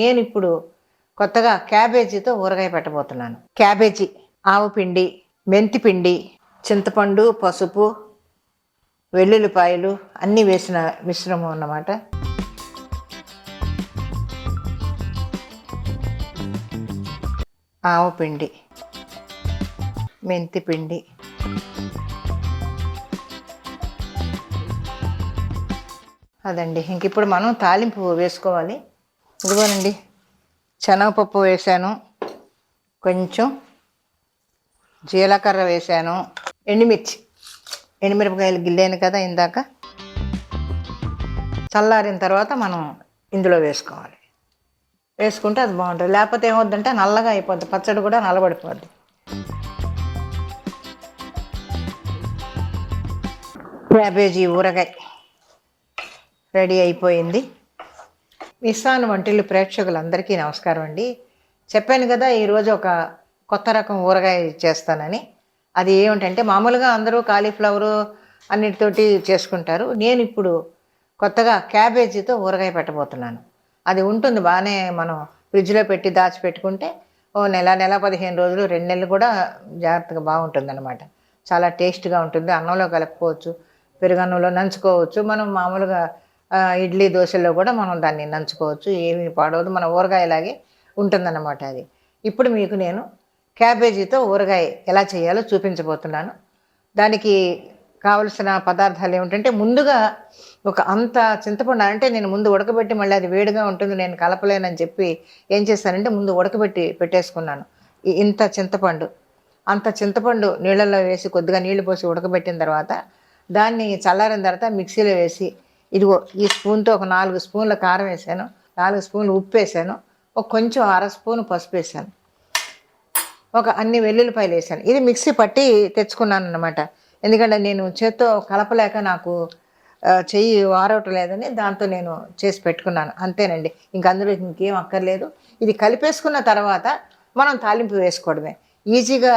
నేను ఇప్పుడు కొత్తగా క్యాబేజీతో ఊరగాయ పెట్టబోతున్నాను. క్యాబేజీ ఆవు పిండి మెంతి పిండి చింతపండు పసుపు వెల్లుల్లిపాయలు అన్నీ వేసిన మిశ్రమం అన్నమాట. ఆవు పిండి మెంతి పిండి అదండి. ఇంక ఇప్పుడు మనం తాలింపు వేసుకోవాలి. ఇదిగోనండి శనగపప్పు వేసాను కొంచెం జీలకర్ర వేసాను ఎండుమిర్చి ఎండుమిరపకాయలు గిల్లాను కదా ఇందాక. చల్లారిన తర్వాత మనం ఇందులో వేసుకోవాలి. వేసుకుంటే అది బాగుంటుంది. లేకపోతే ఏమవుద్దంటే నల్లగా అయిపోద్ది పచ్చడి కూడా నల్లబడిపోద్ది. క్యాబేజీ ఊరగాయ రెడీ అయిపోయింది. మిస్సాన్ వంటిల్లు ప్రేక్షకులందరికీ నమస్కారం అండి. చెప్పాను కదా ఈరోజు ఒక కొత్త రకం ఊరగాయ చేస్తానని. అది ఏమిటంటే మామూలుగా అందరూ కాలీఫ్లవరు అన్నిటితోటి చేసుకుంటారు. నేను ఇప్పుడు కొత్తగా క్యాబేజీతో ఊరగాయ పెట్టబోతున్నాను. అది ఉంటుంది బాగానే మనం ఫ్రిడ్జ్లో పెట్టి దాచిపెట్టుకుంటే ఓ నెల నెల పదిహేను రోజులు రెండు నెలలు కూడా జాగ్రత్తగా బాగుంటుంది అనమాట చాలా టేస్ట్గా ఉంటుంది అన్నంలో కలుపుకోవచ్చు పెరుగన్నంలో నంచుకోవచ్చు. మనం మామూలుగా ఇడ్లీ దోశల్లో కూడా మనం దాన్ని నంచుకోవచ్చు ఏమీ పాడవదు. మన ఊరగాయలాగే ఉంటుందన్నమాట అది. ఇప్పుడు మీకు నేను క్యాబేజీతో ఊరగాయ ఎలా చేయాలో చూపించబోతున్నాను. దానికి కావలసిన పదార్థాలు ఏమిటంటే ముందుగా ఒక అంత చింతపండు అంటే నేను ముందు ఉడకబెట్టి మళ్ళీ అది వేడిగా ఉంటుంది నేను కలపలేనని చెప్పి ఏం చేశానంటే ముందు ఉడకబెట్టి పెట్టేసుకున్నాను. ఇంత చింతపండు. అంత చింతపండు నీళ్ళల్లో వేసి కొద్దిగా నీళ్ళు పోసి ఉడకబెట్టిన తర్వాత దాన్ని చల్లారిన తర్వాత మిక్సీలో వేసి ఇదిగో ఈ స్పూన్తో ఒక నాలుగు స్పూన్ల కారం వేసాను నాలుగు స్పూన్లు ఉప్పు వేసాను ఒక కొంచెం అర స్పూన్ పసుపు వేసాను. ఒక అన్ని వెల్లుల్లిపాయలు వేసాను. ఇది మిక్సీ పట్టి తెచ్చుకున్నాను అనమాట ఎందుకంటే నేను చేత్తో కలపలేక నాకు చెయ్యి వారవటం లేదని దాంతో నేను చేసి పెట్టుకున్నాను. అంతేనండి. ఇంక అందులో ఇంకేం అక్కర్లేదు. ఇది కలిపేసుకున్న తర్వాత మనం తాలింపు వేసుకోవడమే. ఈజీగా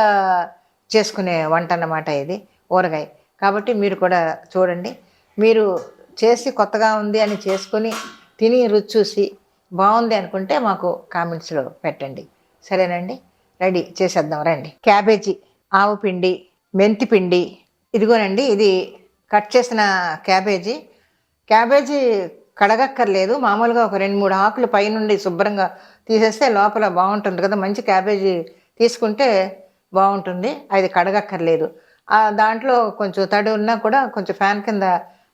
చేసుకునే వంట అన్నమాట ఇది ఊరగాయ. కాబట్టి మీరు కూడా చూడండి. మీరు చేసి కొత్తగా ఉంది అని చేసుకొని తిని రుచి చూసి బాగుంది అనుకుంటే మాకు కామెంట్స్లో పెట్టండి. సరేనండి? రెడీ చేసేద్దాం రండి. క్యాబేజీ ఆవు పిండి మెంతి పిండి. ఇదిగోనండి ఇది కట్ చేసిన క్యాబేజీ. క్యాబేజీ కడగక్కర్లేదు. మామూలుగా ఒక రెండు మూడు ఆకులు పైనుండి శుభ్రంగా తీసేస్తే లోపల బాగుంటుంది కదా. మంచి క్యాబేజీ తీసుకుంటే బాగుంటుంది. అది కడగక్కర్లేదు. ఆ దాంట్లో కొంచెం తడి ఉన్నా కూడా కొంచెం ఫ్యాన్ కింద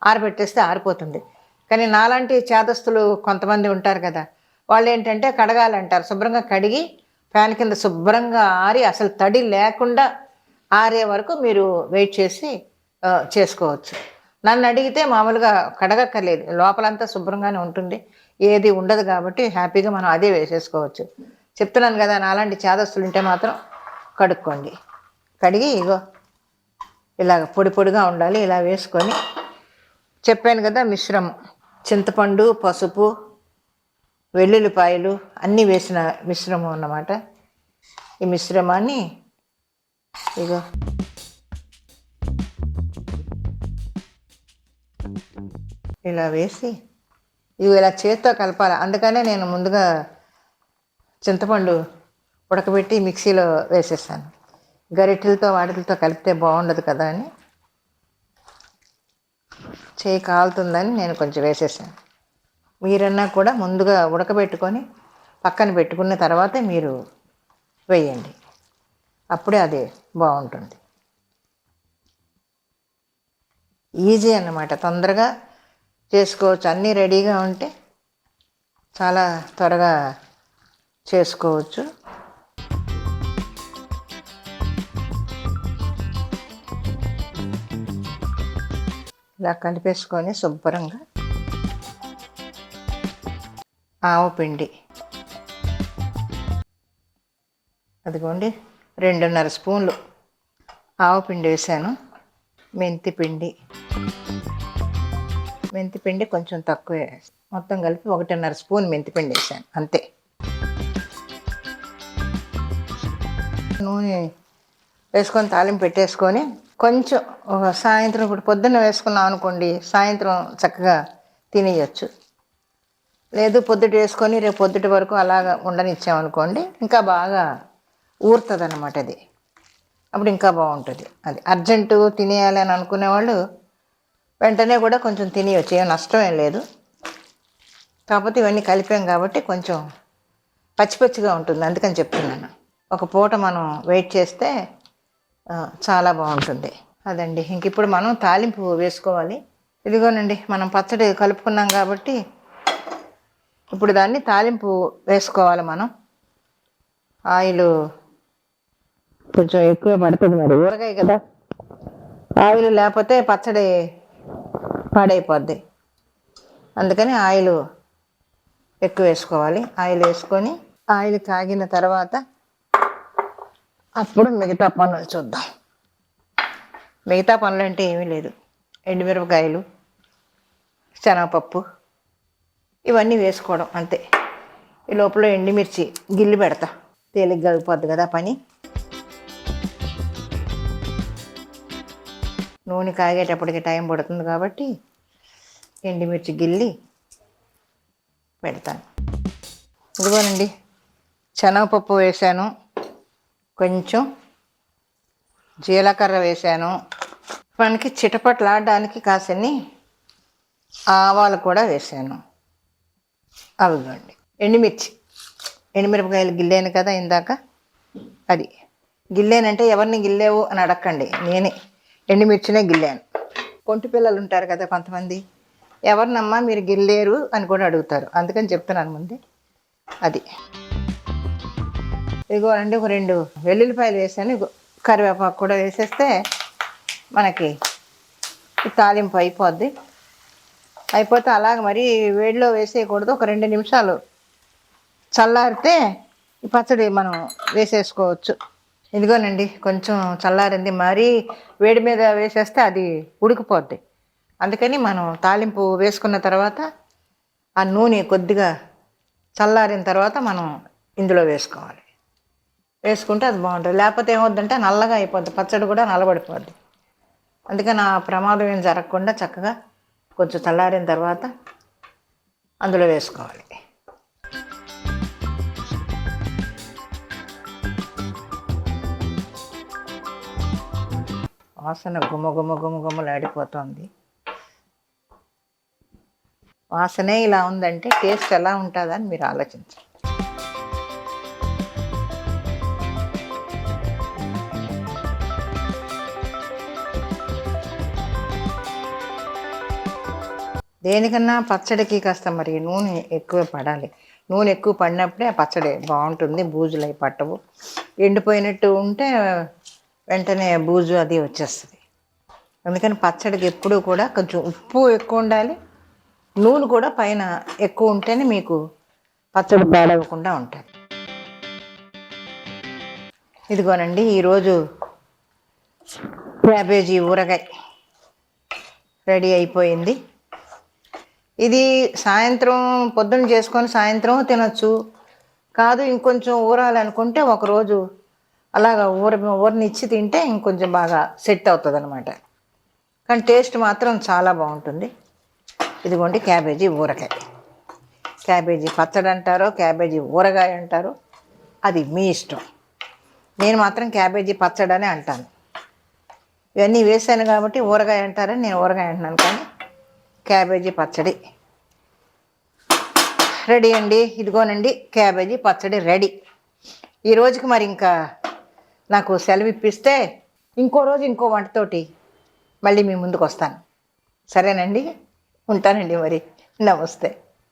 ఆరబెట్టేస్తే ఆరిపోతుంది. కానీ నాలాంటి చేదస్తులు కొంతమంది ఉంటారు కదా వాళ్ళు ఏంటంటే కడగాలంటారు శుభ్రంగా కడిగి ఫ్యాన్ కింద శుభ్రంగా ఆరి అసలు తడి లేకుండా ఆరే వరకు మీరు వెయిట్ చేసి చేసుకోవచ్చు. నన్ను అడిగితే మామూలుగా కడగక్కర్లేదు. లోపలంతా శుభ్రంగానే ఉంటుంది. ఏది ఉండదు కాబట్టి హ్యాపీగా మనం అదే వేసేసుకోవచ్చు. చెప్తున్నాను కదా నాలాంటి చేదస్తులు ఉంటే మాత్రం కడుక్కోండి. కడిగి ఇగో ఇలాగ పొడి పొడిగా ఉండాలి. ఇలా వేసుకొని చెప్పాను కదా మిశ్రమం. చింతపండు పసుపు వెల్లుల్లిపాయలు అన్నీ వేసిన మిశ్రమం అన్నమాట. ఈ మిశ్రమాన్ని ఇగో. ఇలా వేసి ఇవి ఇలా చేత్తో కలపాలి. అందుకనే నేను ముందుగా చింతపండు ఉడకబెట్టి మిక్సీలో వేసేసాను. గరిటెలతో వాటిలతో కలిపితే బాగుండదు కదా అని. చేయి కాలుతుందని నేను కొంచెం వేసేసాను. మీరన్నా కూడా ముందుగా ఉడకబెట్టుకొని పక్కన పెట్టుకున్న తర్వాతే మీరు వేయండి. అప్పుడే అది బాగుంటుంది. ఈజీ అన్నమాట. తొందరగా చేసుకోవచ్చు. అన్నీ రెడీగా ఉంటే చాలా త్వరగా చేసుకోవచ్చు. ఇలా కలిపేసుకొని శుభ్రంగా ఆవు పిండి. అదిగోండి రెండున్నర స్పూన్లు ఆవు పిండి వేసాను. మెంతి పిండి. మెంతి పిండి కొంచెం తక్కువ మొత్తం కలిపి ఒకటిన్నర స్పూన్ మెంతి పిండి వేసాను అంతే. నూనె వేసుకొని తాలింపు పెట్టేసుకొని కొంచెం ఒక సాయంత్రం ఇప్పుడు పొద్దున్న వేసుకున్నాం అనుకోండి సాయంత్రం చక్కగా తినేయచ్చు. లేదు పొద్దుట వేసుకొని రేపు పొద్దుటి వరకు అలాగా ఉండనిచ్చామనుకోండి ఇంకా బాగా ఊరుతుంది అనమాట అది. అప్పుడు ఇంకా బాగుంటుంది. అది అర్జెంటు తినేయాలి అని అనుకునేవాళ్ళు వెంటనే కూడా కొంచెం తినేయచ్చు ఏం నష్టం ఏం లేదు. కాకపోతే ఇవన్నీ కలిపాం కాబట్టి కొంచెం పచ్చి పచ్చిగా ఉంటుంది అందుకని చెప్తున్నాను. ఒక పూట మనం వెయిట్ చేస్తే చాలా బాగుంటుంది. అదండి. ఇంక ఇప్పుడు మనం తాలింపు వేసుకోవాలి. ఇదిగోనండి మనం పచ్చడి కలుపుకున్నాం కాబట్టి ఇప్పుడు దాన్ని తాలింపు వేసుకోవాలి మనం. ఆయిల్ కొంచెం ఎక్కువ పడుతుంది మరి. ఊరగాయ కదా. ఆయిల్ లేకపోతే పచ్చడి పాడైపోద్ది. అందుకని ఆయిల్ ఎక్కువ వేసుకోవాలి. ఆయిల్ వేసుకొని ఆయిల్ కాగిన తర్వాత అప్పుడు మిగతా పనులు చూద్దాం. మిగతా పనులు అంటే ఏమీ లేదు. ఎండుమిరపకాయలు శనగపప్పు ఇవన్నీ వేసుకోవడం అంతే. ఈ లోపల ఎండుమిర్చి గిల్లి పెడతా. తేలిగ్గా అయిపోద్ది కదా పని. నూనె కాగేటప్పటికి టైం పడుతుంది కాబట్టి ఎండుమిర్చి గిల్లి పెడతాను. ఇదిగోనండి శనగపప్పు వేసాను కొంచెం జీలకర్ర వేసాను మనకి చిటపట్లాడడానికి కాసని ఆవాలు కూడా వేసాను అవిగోండి ఎండుమిర్చి. ఎండుమిరపకాయలు గిల్లాను కదా ఇందాక. అది. గిల్లానంటే ఎవరిని గిల్లేవు అని అడగండి నేనే ఎండుమిర్చినే గిల్లాను. కొంటి పిల్లలు ఉంటారు కదా కొంతమంది. ఎవరినమ్మా మీరు గిల్లేరు అని కూడా అడుగుతారు. అందుకని చెప్తున్నాను ముందే. అది. ఇదిగో అండి ఒక రెండు వెల్లుల్లిపాయలు వేసాను. ఇగో కరివేపాకు కూడా వేసేస్తే మనకి తాలింపు అయిపోద్ది. అయిపోతే అలాగ మరి వేడిలో వేసేయకూడదు. ఒక రెండు నిమిషాలు చల్లారితే పచ్చడి మనం వేసేసుకోవచ్చు. ఇదిగోనండి కొంచెం చల్లారింది. మరీ వేడి మీద వేసేస్తే అది ఉడికిపోద్ది. అందుకని మనం తాలింపు వేసుకున్న తర్వాత ఆ నూనె కొద్దిగా చల్లారిన తర్వాత మనం ఇందులో వేసుకోవాలి. వేసుకుంటే అది బాగుంటుంది. లేకపోతే ఏమవుద్దంటే నల్లగా అయిపోద్ది. పచ్చడి కూడా నల్లబడిపోద్ది. అందుకని ఆ ప్రమాదం ఏం జరగకుండా చక్కగా కొంచెం చల్లారిన తర్వాత అందులో వేసుకోవాలి. వాసన గుమ్మ గుమ్మ గుమ్మ గుమ్మలాడిపోతుంది వాసనే ఇలా ఉందంటే టేస్ట్ ఎలా ఉంటుందని మీరు ఆలోచించండి. దేనికన్నా పచ్చడికి కాస్త మరి నూనె ఎక్కువ పడాలి. నూనె ఎక్కువ పడినప్పుడే ఆ పచ్చడి బాగుంటుంది బూజులు అవి పట్టవు. ఎండిపోయినట్టు ఉంటే వెంటనే బూజు అది వచ్చేస్తుంది. అందుకని పచ్చడికి ఎప్పుడూ కూడా కొంచెం ఉప్పు ఎక్కువ ఉండాలి. నూనె కూడా పైన ఎక్కువ ఉంటేనే మీకు పచ్చడి పాడవకుండా ఉంటుంది. ఇదిగోనండి ఈరోజు క్యాబేజీ ఊరగాయ రెడీ అయిపోయింది. ఇది సాయంత్రం పొద్దున్న చేసుకొని సాయంత్రం తినొచ్చు. కాదు ఇంకొంచెం ఊరాలనుకుంటే ఒకరోజు అలాగ ఊర ఊరనిచ్చి తింటే ఇంకొంచెం బాగా సెట్ అవుతుంది అనమాట కానీ టేస్ట్ మాత్రం చాలా బాగుంటుంది. ఇదిగోండి క్యాబేజీ ఊరకాయ క్యాబేజీ పచ్చడి అంటారో క్యాబేజీ ఊరగాయ అంటారో అది మీ ఇష్టం. నేను మాత్రం క్యాబేజీ పచ్చడి అని అంటాను. ఇవన్నీ వేసాను కాబట్టి ఊరగాయ అంటారని నేను ఊరగాయ అంటున్నాను కానీ క్యాబేజీ పచ్చడి. రెడీ అండి. ఇదిగోనండి క్యాబేజీ పచ్చడి రెడీ. ఈ రోజుకి మరి ఇంకా నాకు సెలవు ఇప్పిస్తే ఇంకో రోజు ఇంకో వంటతోటి మళ్ళీ మీ ముందుకు వస్తాను సరేనండి? ఉంటానండి మరి. నమస్తే.